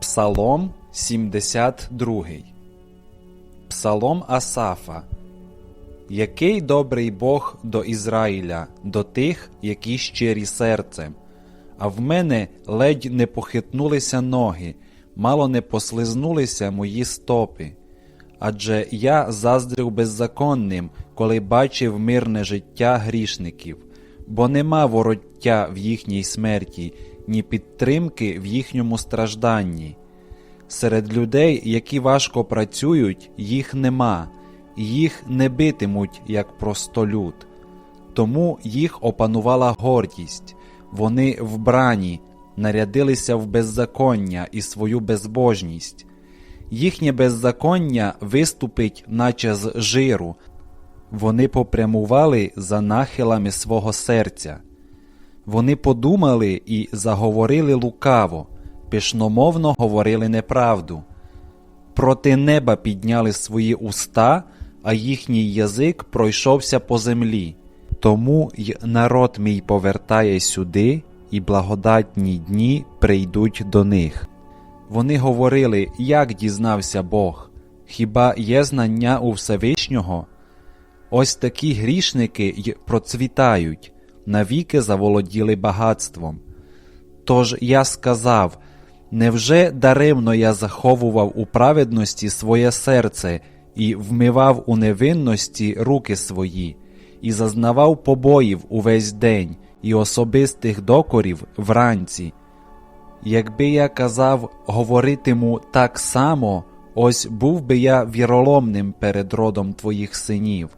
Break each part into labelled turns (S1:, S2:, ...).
S1: Псалом 72 Псалом Асафа Який добрий Бог до Ізраїля, до тих, які щирі серцем. А в мене ледь не похитнулися ноги, мало не послизнулися мої стопи. Адже я заздрив беззаконним, коли бачив мирне життя грішників, бо нема вороття в їхній смерті, ні підтримки в їхньому стражданні. Серед людей, які важко працюють, їх нема, їх не битимуть, як простолюд. Тому їх опанувала гордість, вони вбрані, нарядилися в беззаконня і свою безбожність. Їхнє беззаконня виступить, наче з жиру, вони попрямували за нахилами свого серця. Вони подумали і заговорили лукаво, пишномовно говорили неправду. Проти неба підняли свої уста, а їхній язик пройшовся по землі. Тому й народ мій повертає сюди, і благодатні дні прийдуть до них. Вони говорили, як дізнався Бог, хіба є знання у Всевишнього? Ось такі грішники й процвітають, навіки заволоділи багатством. Тож я сказав невже даремно я заховував у праведності своє серце і вмивав у невинності руки свої, і зазнавав побоїв увесь день і особистих докорів вранці. Якби я казав говоритиму так само, ось був би я віроломним перед родом твоїх синів.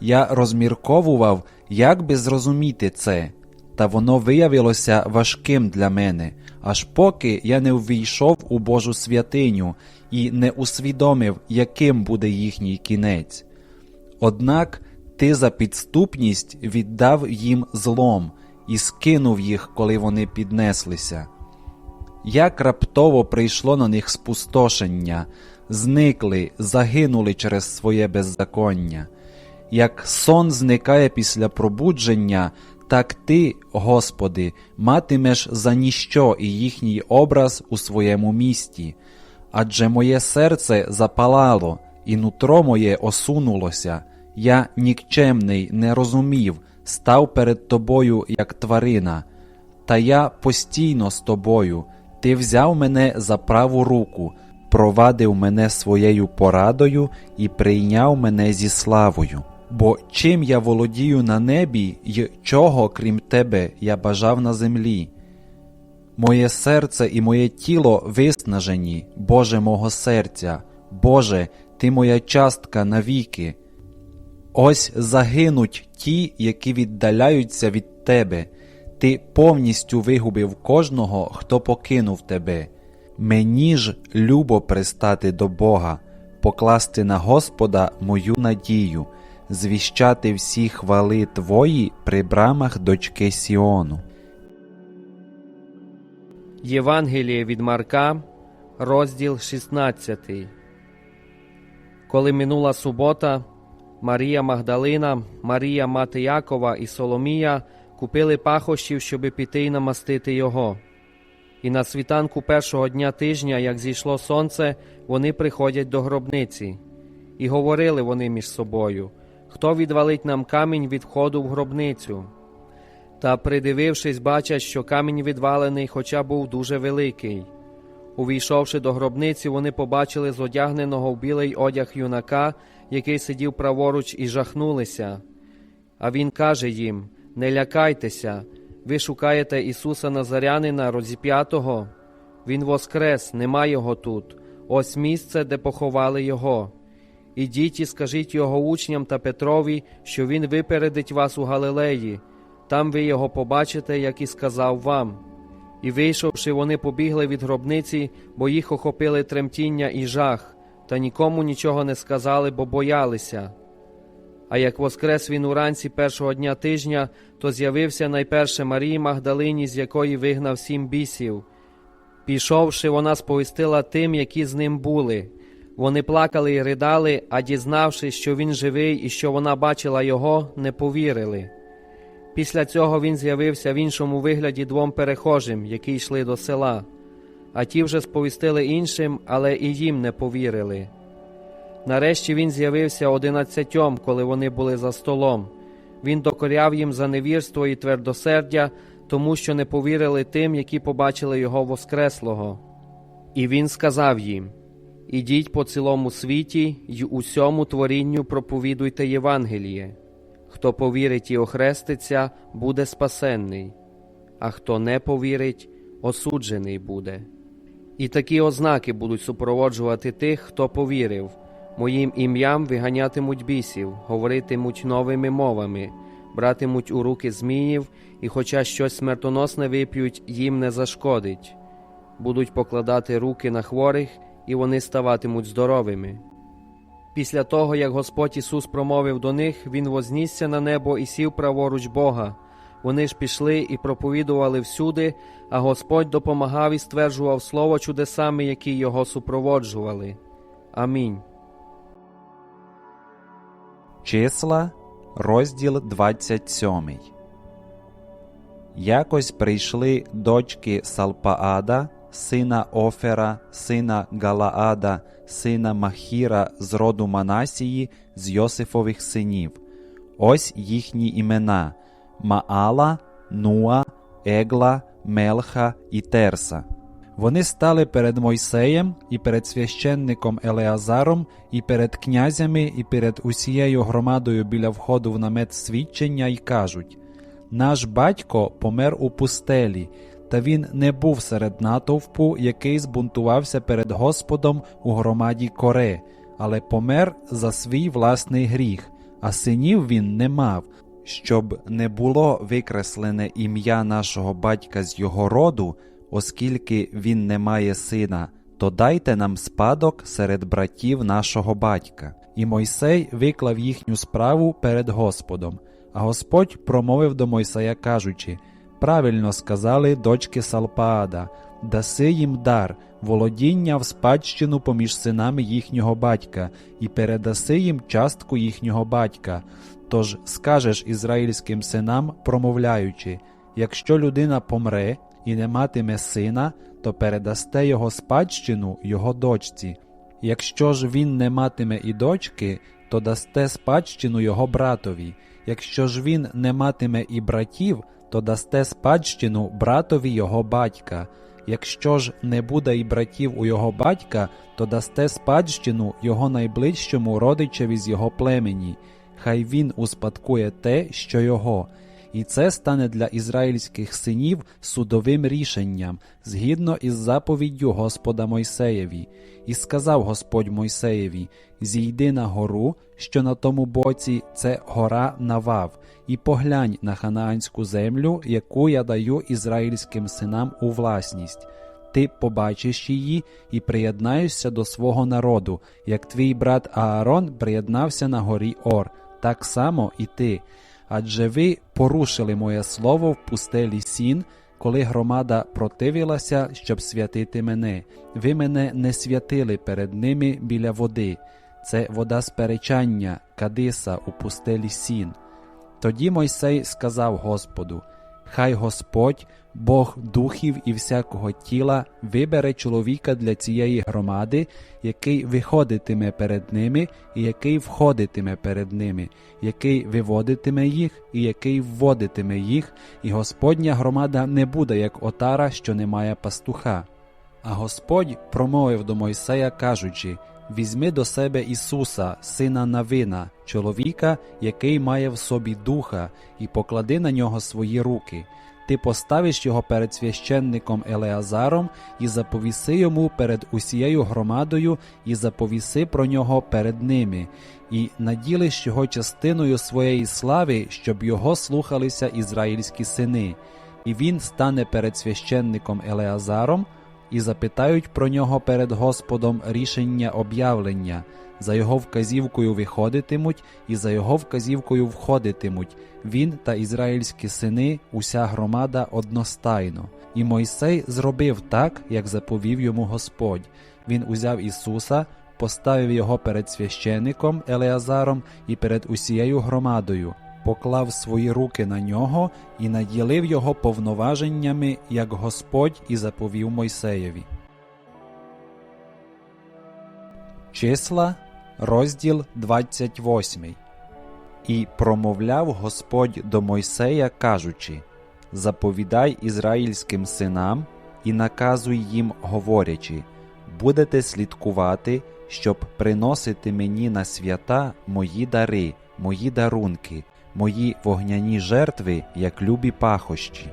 S1: Я розмірковував, як би зрозуміти це, та воно виявилося важким для мене, аж поки я не ввійшов у Божу святиню і не усвідомив, яким буде їхній кінець. Однак ти за підступність віддав їм злом і скинув їх, коли вони піднеслися. Як раптово прийшло на них спустошення, зникли, загинули через своє беззаконня. Як сон зникає після пробудження, так ти, Господи, матимеш за ніщо і їхній образ у своєму місті. Адже моє серце запалало, і нутро моє осунулося, я нікчемний не розумів, став перед тобою, як тварина. Та я постійно з тобою, ти взяв мене за праву руку, провадив мене своєю порадою і прийняв мене зі славою. Бо чим я володію на небі, й чого, крім тебе, я бажав на землі? Моє серце і моє тіло виснажені, Боже мого серця, Боже, ти моя частка навіки. Ось загинуть ті, які віддаляються від Тебе, Ти повністю вигубив кожного, хто покинув Тебе. Мені ж любо пристати до Бога, покласти на Господа мою надію, звіщати всі хвали Твої при брамах дочки Сіону.
S2: Євангеліє від Марка, розділ 16. Коли минула субота, Марія Магдалина, Марія мати Якова і Соломія купили пахощів, щоби піти й намастити його. І на світанку першого дня тижня, як зійшло сонце, вони приходять до гробниці. І говорили вони між собою хто відвалить нам камінь від входу в гробницю. Та, придивившись, бачать, що камінь відвалений, хоча був дуже великий. Увійшовши до гробниці, вони побачили зодягненого в білий одяг юнака, який сидів праворуч, і жахнулися. А він каже їм: Не лякайтеся, ви шукаєте Ісуса Назарянина, розіп'ятого. Він воскрес, нема його тут. Ось місце, де поховали його. Ідіть і скажіть його учням та Петрові, що він випередить вас у Галилеї, там ви його побачите, як і сказав вам. І, вийшовши, вони побігли від гробниці, бо їх охопили тремтіння і жах, та нікому нічого не сказали, бо боялися. А як воскрес він уранці першого дня тижня, то з'явився найперше Марії Магдалині, з якої вигнав сім бісів. Пішовши, вона сповістила тим, які з ним були. Вони плакали і ридали, а дізнавшись, що він живий і що вона бачила його, не повірили. Після цього він з'явився в іншому вигляді двом перехожим, які йшли до села. а ті вже сповістили іншим, але і їм не повірили. Нарешті він з'явився одинадцятьом, коли вони були за столом. Він докоряв їм за невірство і твердосердя, тому що не повірили тим, які побачили його Воскреслого. І він сказав їм: Ідіть по цілому світі й усьому творінню проповідуйте Євангеліє. Хто повірить і охреститься, буде спасенний, а хто не повірить, осуджений буде. І такі ознаки будуть супроводжувати тих, хто повірив. Моїм ім'ям виганятимуть бісів, говоритимуть новими мовами, братимуть у руки зміїв, і хоча щось смертоносне вип'ють, їм не зашкодить. Будуть покладати руки на хворих, і вони ставатимуть здоровими. Після того, як Господь Ісус промовив до них, Він вознісся на небо і сів праворуч Бога. Вони ж пішли і проповідували всюди, а Господь допомагав і стверджував слово чудесами, які його супроводжували. Амінь.
S1: Числа, розділ 27. Якось прийшли дочки Салпаада, сина Офера, сина Галаада, сина Махіра з роду Манасії, з Йосифових синів. Ось їхні імена Маала, Нуа, Егла, Мелха і Терса. Вони стали перед Мойсеєм і перед священником Елеазаром, і перед князями, і перед усією громадою біля входу в намет свідчення, і кажуть: Наш батько помер у пустелі, та він не був серед натовпу, який збунтувався перед Господом у громаді Коре, але помер за свій власний гріх, а синів він не мав. Щоб не було викреслене ім'я нашого батька з його роду, оскільки він не має сина, то дайте нам спадок серед братів нашого батька. І Мойсей виклав їхню справу перед Господом. А Господь промовив до Мойсея, кажучи: Правильно сказали дочки Салпаада, даси їм дар, володіння в спадщину поміж синами їхнього батька, і передаси їм частку їхнього батька. Тож скажеш ізраїльським синам, промовляючи: якщо людина помре і не матиме сина, то передасте його спадщину його дочці. Якщо ж він не матиме і дочки, то дасте спадщину його братові. Якщо ж він не матиме і братів, то дасте спадщину братові його батька. Якщо ж не буде і братів у його батька, то дасте спадщину його найближчому родичеві з його племені. Хай він успадкує те, що його. І це стане для ізраїльських синів судовим рішенням, згідно із заповіддю Господа Мойсеєві. І сказав Господь Мойсеєві: Зійди на гору, що на тому боці це гора Навав, і поглянь на ханаанську землю, яку я даю ізраїльським синам у власність. Ти побачиш її і приєднаєшся до свого народу, як твій брат Аарон приєднався на горі Ор, так само і ти. Адже ви порушили моє слово в пустелі сін, коли громада противилася, щоб святити мене. Ви мене не святили перед ними біля води. Це вода сперечання, Кадиса у пустелі сін. Тоді Мойсей сказав Господу: Хай Господь, Бог духів і всякого тіла, вибере чоловіка для цієї громади, який виходитиме перед ними, і який входитиме перед ними, який виводитиме їх, і який вводитиме їх, і Господня громада не буде як отара, що не має пастуха. А Господь промовив до Мойсея, кажучи: Візьми до себе Ісуса, сина Навина, чоловіка, який має в собі духа, і поклади на нього свої руки. Ти поставиш його перед священником Елеазаром і заповіси йому перед усією громадою, і заповіси про нього перед ними, і наділиш його частиною своєї слави, щоб його слухалися ізраїльські сини. І він стане перед священником Елеазаром і запитають про нього перед Господом рішення об'явлення. За його вказівкою виходитимуть, і за його вказівкою входитимуть. Він та ізраїльські сини, уся громада одностайно. І Мойсей зробив так, як заповів йому Господь. Він узяв Ісуса, поставив його перед священником Елеазаром і перед усією громадою, поклав свої руки на нього і наділив його повноваженнями, як Господь і заповів Мойсеєві. Числа, розділ 28. І промовляв Господь до Мойсея, кажучи Заповідай ізраїльським синам і наказуй їм, говорячи Будете слідкувати, щоб приносити мені на свята мої дари, мої дарунки, мої вогняні жертви, як любі пахощі.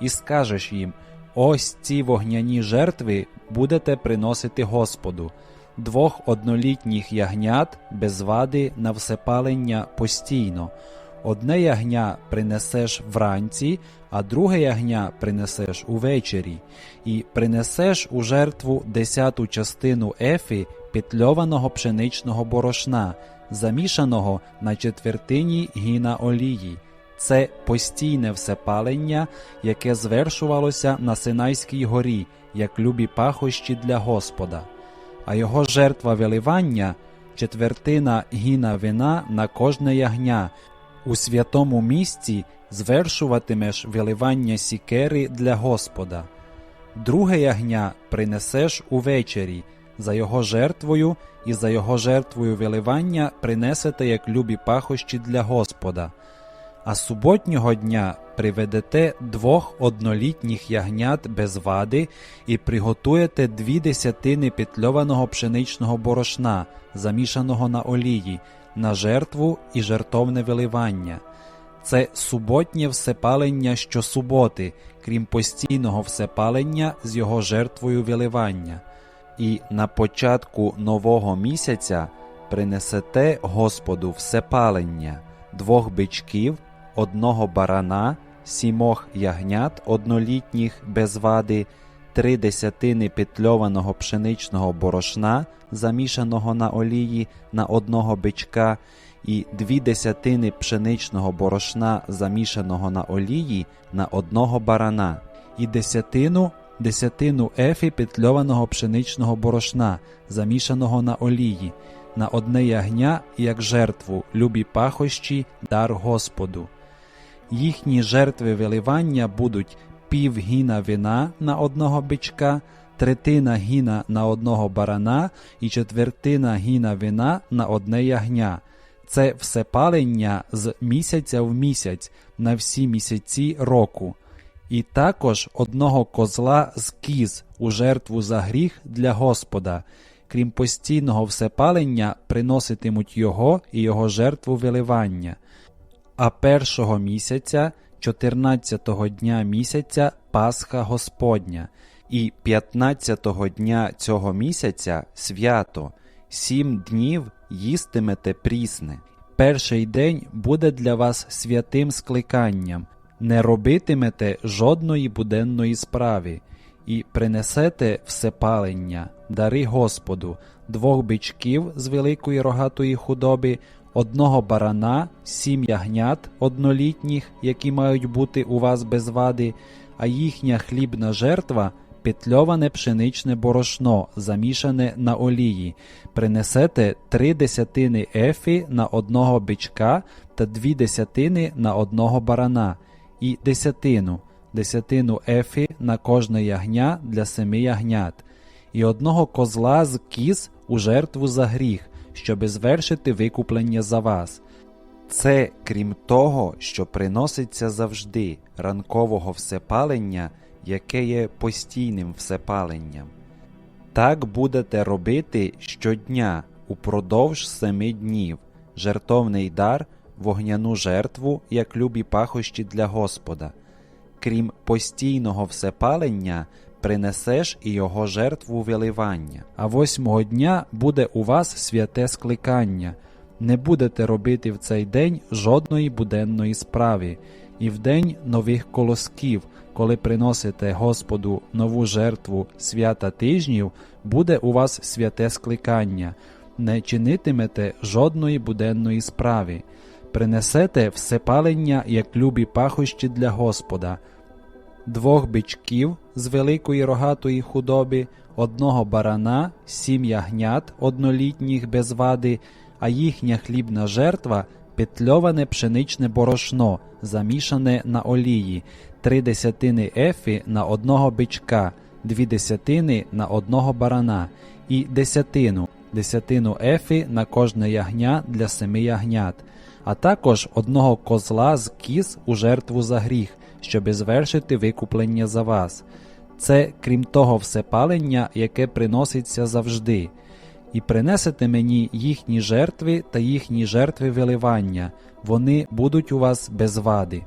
S1: І скажеш їм: Ось ці вогняні жертви будете приносити Господу, двох однолітніх ягнят без вади на всепалення постійно. Одне ягня принесеш вранці, а друге ягня принесеш увечері, і принесеш у жертву десяту частину ефі петльованого пшеничного борошна, замішаного на четвертині гіна олії. Це постійне всепалення, яке звершувалося на Синайській горі, як любі пахощі для Господа, а його жертва виливання четвертина гіна вина на кожне ягня. У святому місці звершуватимеш виливання сікери для Господа. Друге ягня принесеш увечері, за його жертвою і за його жертвою виливання принесете як любі пахощі для Господа. А суботнього дня приведете двох однолітніх ягнят без вади і приготуєте дві десятини петльованого пшеничного борошна, замішаного на олії, на жертву і жертовне виливання. Це суботнє всепалення щосуботи, крім постійного всепалення з його жертвою виливання. І на початку нового місяця принесете Господу всепалення двох бичків, одного барана, сімох ягнят однолітніх без вади, три десятини петльованого пшеничного борошна, замішаного на олії на одного бичка, і дві десятини пшеничного борошна, замішаного на олії на одного барана, і десятину десятину ефі петльованого пшеничного борошна, замішаного на олії, на одне ягня, як жертву, любі пахощі, дар Господу. Їхні жертви виливання будуть пів гіна вина на одного бичка, третина гіна на одного барана і четвертина гіна вина на одне ягня. Це всепалення з місяця в місяць на всі місяці року, і також одного козла з кіз у жертву за гріх для Господа. Крім постійного всепалення, приноситимуть його і його жертву виливання. А першого місяця, 14-го дня місяця, Пасха Господня, і 15-го дня цього місяця свято, сім днів їстимете прісне. Перший день буде для вас святим скликанням, не робитимете жодної буденної справи, і принесете всепалення, дари Господу, двох бичків з великої рогатої худоби, одного барана, сім ягнят однолітніх, які мають бути у вас без вади, а їхня хлібна жертва петльоване пшеничне борошно, замішане на олії, принесете три десятини ефі на одного бичка та дві десятини на одного барана, і десятину, десятину ефі на кожне ягня для семи ягнят, і одного козла з кіз у жертву за гріх, щоби звершити викуплення за вас. Це крім того, що приноситься завжди ранкового всепалення, яке є постійним всепаленням. Так будете робити щодня упродовж семи днів, жертовний дар, вогняну жертву, як любі пахощі для Господа. Крім постійного всепалення, принесеш і його жертву виливання. А восьмого дня буде у вас святе скликання. Не будете робити в цей день жодної буденної справи, і в день нових колосків, коли приносите Господу нову жертву свята тижнів, буде у вас святе скликання, не чинитимете жодної буденної справи, принесете всепалення як любі пахощі для Господа, двох бичків з великої рогатої худоби, одного барана, сім ягнят однолітніх без вади, а їхня хлібна жертва петльоване пшеничне борошно, замішане на олії, три десятини ефі на одного бичка, дві десятини на одного барана, і десятину, десятину ефі на кожне ягня для семи ягнят, а також одного козла з кіз у жертву за гріх, щоби звершити викуплення за вас. Це крім того всепалення, яке приноситься завжди. І принесете мені їхні жертви та їхні жертви виливання, вони будуть у вас без вади.